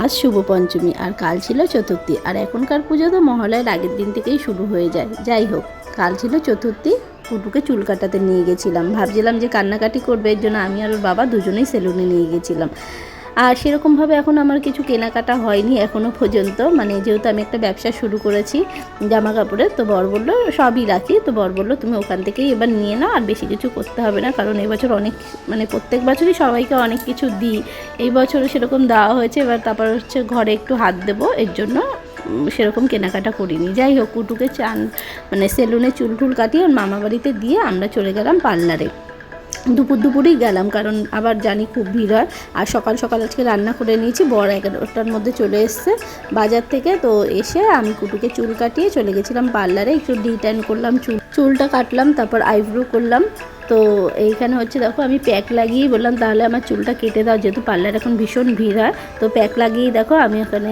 আজ শুভ পঞ্চমী, আর কাল ছিল চতুর্থী। আর এখনকার পুজো তো মহালয়ের আগের দিন থেকেই শুরু হয়ে যায়। যাই হোক, কাল ছিল চতুর্থী, কুটুকে চুল কাটাতে নিয়ে গেছিলাম। ভাবছিলাম যে কান্নাকাটি করবে, এর জন্য আমি আর ওর বাবা দুজনেই সেলুনে নিয়ে গেছিলাম। আর সেরকমভাবে এখন আমার কিছু কেনাকাটা হয়নি এখনও পর্যন্ত। মানে যেহেতু আমি একটা ব্যবসা শুরু করেছি জামা কাপড়ের তো বর বলল, সবই রাখি। তো বর বলল, তুমি ওখান থেকেই এবার নিয়ে নাও, আর বেশি কিছু করতে হবে না, কারণ এবছর অনেক মানে প্রত্যেক বছরই সবাইকে অনেক কিছু দিই। এই বছরও সেরকম দেওয়া হয়েছে, এবার তারপর হচ্ছে ঘরে একটু হাত দেবো, এর জন্য সেরকম কেনাকাটা করিনি। যাই হোক, কুটুকে চান মানে সেলুনে চুল টুল কাটিয়ে ওর মামা বাড়িতে দিয়ে আমরা চলে গেলাম পার্লারে। দুপুর দুপুরেই গেলাম, কারণ আবার জানি খুব ভিড় হয়। আর সকাল সকাল আজকে রান্না করে নিয়েছি বড় এগারোটার মধ্যে চলে এসছে বাজার থেকে। তো এসে আমি কুটুকে চুল কাটিয়ে চলে গেছিলাম পার্লারে, একটু ডিটাইন করলাম চুল, চুলটা কাটলাম, তারপর আইব্রো করলাম। তো এইখানে হচ্ছে দেখো, আমি প্যাক লাগিয়েই বললাম, তাহলে আমার চুলটা কেটে দাও, যেহেতু পার্লার এখন ভীষণ ভিড় হয়। তো প্যাক লাগিয়েই দেখো, আমি ওখানে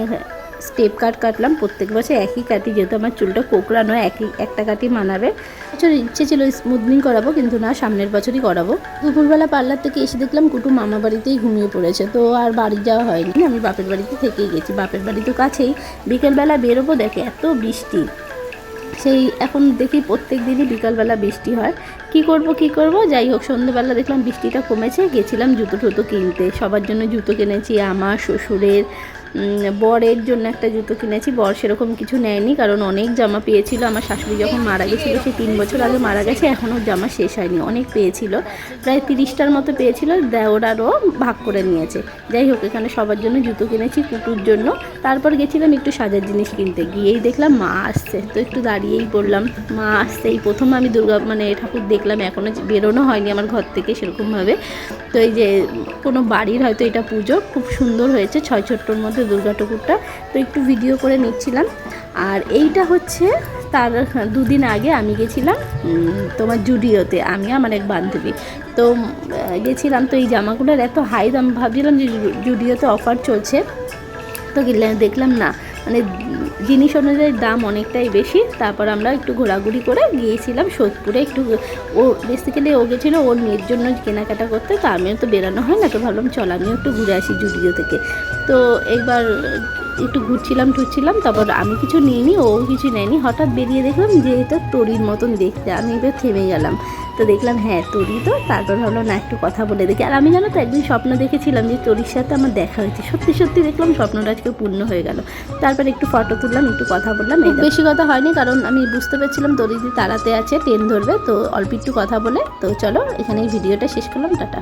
স্টেপ কাট কাটলাম। প্রত্যেক বছর একই কাটি, যেহেতু আমার চুলটা কোকড়ানো একই একটা কাটি মানাবে। বছর ইচ্ছে ছিল স্মুথনিং করাবো, কিন্তু না, সামনের বছরই করাবো। দুপুরবেলা পার্লার থেকে এসে দেখলাম কুটু মামা বাড়িতেই ঘুমিয়ে পড়েছে, তো আর বাড়ি যাওয়া হয়নি। আমি বাপের বাড়িতে থেকেই গেছি। বাপের বাড়ি তো কাছেই। বিকেলবেলা বেরোবো, দেখে এত বৃষ্টি। সেই এখন দেখি প্রত্যেক দিনই বিকালবেলা বৃষ্টি হয়। কি করব কি করব? যাই হোক সন্ধ্যেবেলা দেখলাম বৃষ্টিটা কমেছে। গেছিলাম জুতো টুতো কিনতে। সবার জন্য জুতো কিনেছি, আমার, শ্বশুরের বরের জন্য একটা জুতো কিনেছি। বর সেরকম কিছু নেয়নি, কারণ অনেক জামা পেয়েছিল। আমার শাশুড়ি যখন মারা গেছিল সে তিন বছর আগে মারা গেছে, এখনও জামা শেষ হয়নি। অনেক পেয়েছিল, প্রায় তিরিশটার মতো পেয়েছিল, দেওরারও ভাগ করে নিয়েছে। যাই হোক, এখানে সবার জন্য জুতো কিনেছি, কুকুর জন্য। তারপর গেছিলাম একটু সাজার জিনিস কিনতে। গিয়েই দেখলাম মা আসছে। তো একটু দাঁড়িয়েই পড়লাম, মা আসছে। এই প্রথম আমি দুর্গা মানে ঠাকুর দেখলাম এখনও বেরোনো হয়নি আমার ঘর থেকে সেরকমভাবে। তো এই যে, কোনো বাড়ির হয়তো এটা পুজো, খুব সুন্দর হয়েছে। ছয় ছোট্টর মধ্যে দুর্গা ঠাকুরটা। তো একটু ভিডিও করে নিচ্ছিলাম। আর এইটা হচ্ছে তার দুদিন আগে আমি গেছিলাম তোমার জুডিওতে, আমি আমার এক বান্ধবী। তো গেছিলাম, তো এই জামাগুলোর এত হাই দাম, ভাবছিলাম যে জুডিওতে অফার চলছে। তো গেলে- দেখলাম না মানে জিনিস অনুযায়ী দাম অনেকটাই বেশি। তারপর আমরা একটু ঘোরাঘুরি করে গিয়েছিলাম সোদপুরে একটু ও বেসিক্যালি ও গেছিল ওর মেয়ের জন্য কেনাকাটা করতে। তো আমিও তো বেরানো হয় না, তো ভাবলাম চল আমিও একটু ঘুরে আসি জুডিও থেকে। তো একবার একটু ঘুরছিলাম, টুরছিলাম, তারপর আমি কিছু নিইনি, ও কিছু নেয়নি। হঠাৎ বেরিয়ে দেখলাম যে এটা তরির মতন দেখতে। আমি এবার থেমে গেলাম। তো দেখলাম হ্যাঁ তরি তো। তারপর ভাবলাম না একটু কথা বলে দেখি। আর আমি জানো তো একদিন স্বপ্ন দেখেছিলাম যে তরির সাথে আমার দেখা হয়েছে। সত্যি সত্যি দেখলাম স্বপ্নটা আজকে পূর্ণ হয়ে গেল। তারপর একটু ফটো তুললাম একটু কথা বললাম। এই বেশি কথা হয়নি কারণ আমি বুঝতে পেরেছিলাম তরি যে তাড়াতে আছে ট্রেন ধরবে। তো অল্প একটু কথা বলে। তো চলো এখানে এই ভিডিওটা শেষ করলাম টাটা।